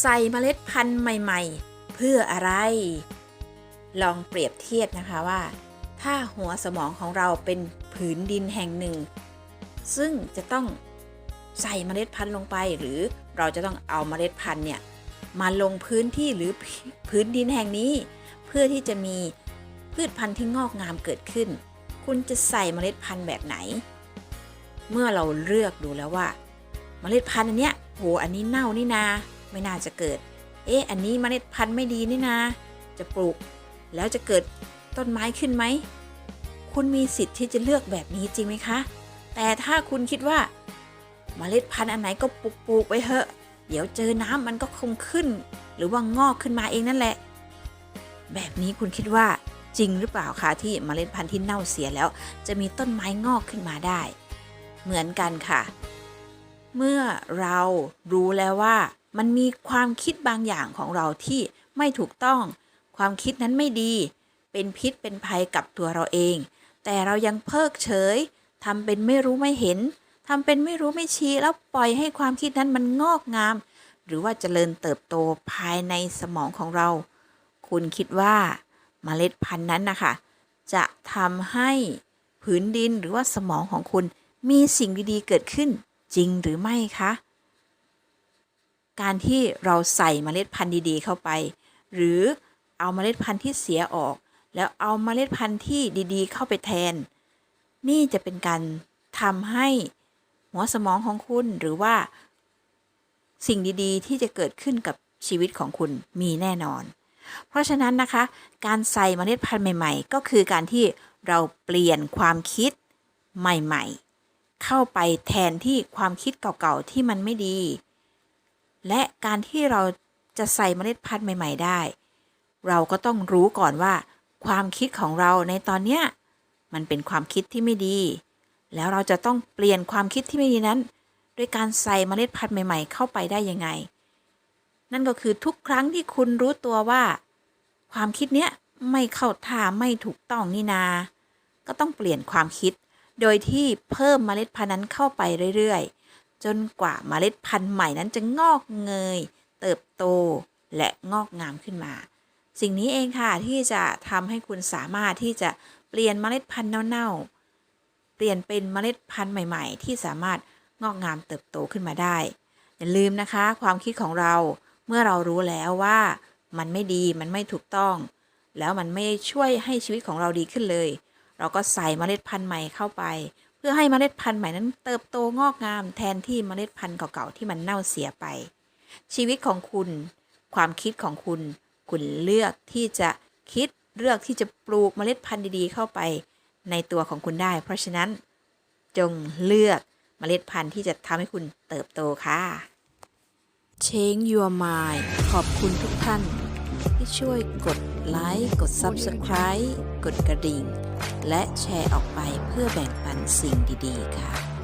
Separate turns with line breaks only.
ใส่เมล็ดพันธุ์ใหม่ ๆ เพื่ออะไร ลองเปรียบเทียบนะคะว่า ถ้าหัวสมองของเราเป็นผืนดินแห่งหนึ่ง ซึ่งจะต้องใส่เมล็ดพันธุ์ลงไป หรือเราจะต้องเอาเมล็ดพันธุ์เนี่ยมาลงพื้นที่หรือพื้นดินแห่งนี้ เพื่อที่จะมีพืชพันธุ์ที่งอกงามเกิดขึ้น คุณจะใส่เมล็ดพันธุ์แบบไหน เมื่อเราเลือกดูแล้วว่า เมล็ดพันธุ์อันเนี้ยโหอันนี้เน่านี่นา ไม่น่าจะเกิด เอ๊ะ อันนี้เมล็ดพันธุ์ไม่ดีนี่นาจะปลูก แล้วจะเกิดต้นไม้ขึ้นไหม คุณมีสิทธิ์ที่จะเลือกแบบนี้จริงไหมคะ แต่ถ้าคุณคิดว่า เมล็ดพันธุ์อันไหนก็ปลูกปลูกไปเถอะ เดี๋ยวเจอน้ำมันก็คงขึ้น หรือว่างอกขึ้นมาเองนั่นแหละ แบบนี้คุณคิดว่าจริงหรือเปล่าคะที่เมล็ดพันธุ์ที่เน่าเสียแล้ว จะมีต้นไม้งอกขึ้นมาได้ เหมือนกันค่ะ เมื่อเรารู้แล้วว่า มันมีความคิดบางอย่างของเราที่ไม่ถูกต้อง ความคิดนั้นไม่ดี เป็นพิษเป็นภัยกับตัวเราเอง แต่เรายังเพิกเฉยทำเป็นไม่รู้ไม่เห็นทำเป็นไม่รู้ไม่ชี้แล้วปล่อยให้ความคิดนั้นมันงอกงาม หรือว่าเจริญเติบโตภายในสมองของเรา คุณคิดว่าเมล็ดพันธุ์นั้นนะคะจะทำให้ผืนดินหรือว่าสมองของคุณมีสิ่งดีๆเกิดขึ้นจริงหรือไม่คะ การที่เราใส่เมล็ดพันธุ์ดีๆ เข้าไป หรือเอาเมล็ดพันธุ์ที่เสียออก แล้วเอาเมล็ดพันธุ์ที่ดีๆ เข้าไปแทน นี่จะเป็นการทำให้หัวสมองของคุณหรือว่า สิ่งดีๆ ที่จะเกิดขึ้นกับชีวิตของคุณมีแน่นอน เพราะฉะนั้นนะคะ การใส่เมล็ดพันธุ์ใหม่ ๆ ก็คือการที่เราเปลี่ยนความคิดใหม่ ๆ เข้าไปแทนที่ความคิดเก่าๆที่มันไม่ดี และการที่เราจะใส่เมล็ดพันธุ์ใหม่ ๆ ได้ เราก็ต้องรู้ก่อนว่า ความคิดของเราในตอนเนี้ยมันเป็นความคิดที่ไม่ดี แล้วเราจะต้องเปลี่ยนความคิดที่ไม่ดีนั้น ด้วยการใส่เมล็ดพันธุ์ใหม่ ๆ เข้าไปได้ยังไง นั่นก็คือทุกครั้งที่คุณรู้ตัวว่า ความคิดเนี้ยไม่เข้าท่าไม่ถูกต้องนี่นา ก็ต้องเปลี่ยนความคิด โดยที่เพิ่มเมล็ดพันธุ์นั้นเข้าไปเรื่อยๆ จนกว่าเมล็ดพันธุ์ใหม่นั้นจะงอกเงย เติบโตและงอกงามขึ้นมา สิ่งนี้เองค่ะที่จะทำให้คุณสามารถที่จะเปลี่ยนเมล็ดพันธุ์เน่าๆ เปลี่ยนเป็นเมล็ดพันธุ์ใหม่ ๆ ที่สามารถงอกงามเติบโตขึ้นมาได้ อย่าลืมนะคะ ความคิดของเราเมื่อเรารู้แล้วว่ามันไม่ดีมันไม่ถูกต้อง แล้วมันไม่ช่วยให้ชีวิตของเราดีขึ้นเลย เราก็ใส่เมล็ดพันธุ์ใหม่เข้าไป พื่อให้เมล็ดพันธุ์ใหม่นั้นเติบโตงอกงาม แทนที่เมล็ดพันธุ์เก่าๆที่มันเน่าเสียไป ชีวิตของคุณ ความคิดของคุณ คุณเลือกที่จะคิดเลือกที่จะปลูกเมล็ดพันธุ์ดีๆ เข้าไปในตัวของคุณได้ เพราะฉะนั้นจงเลือกเมล็ดพันธุ์ที่จะทำให้คุณเติบโตค่ะ Change Your Mind ขอบคุณทุกท่าน ที่ช่วยกดไลค์กด Subscribe กดกระดิ่ง และแชร์ออกไปเพื่อแบ่งปันสิ่งดี ๆ ค่ะ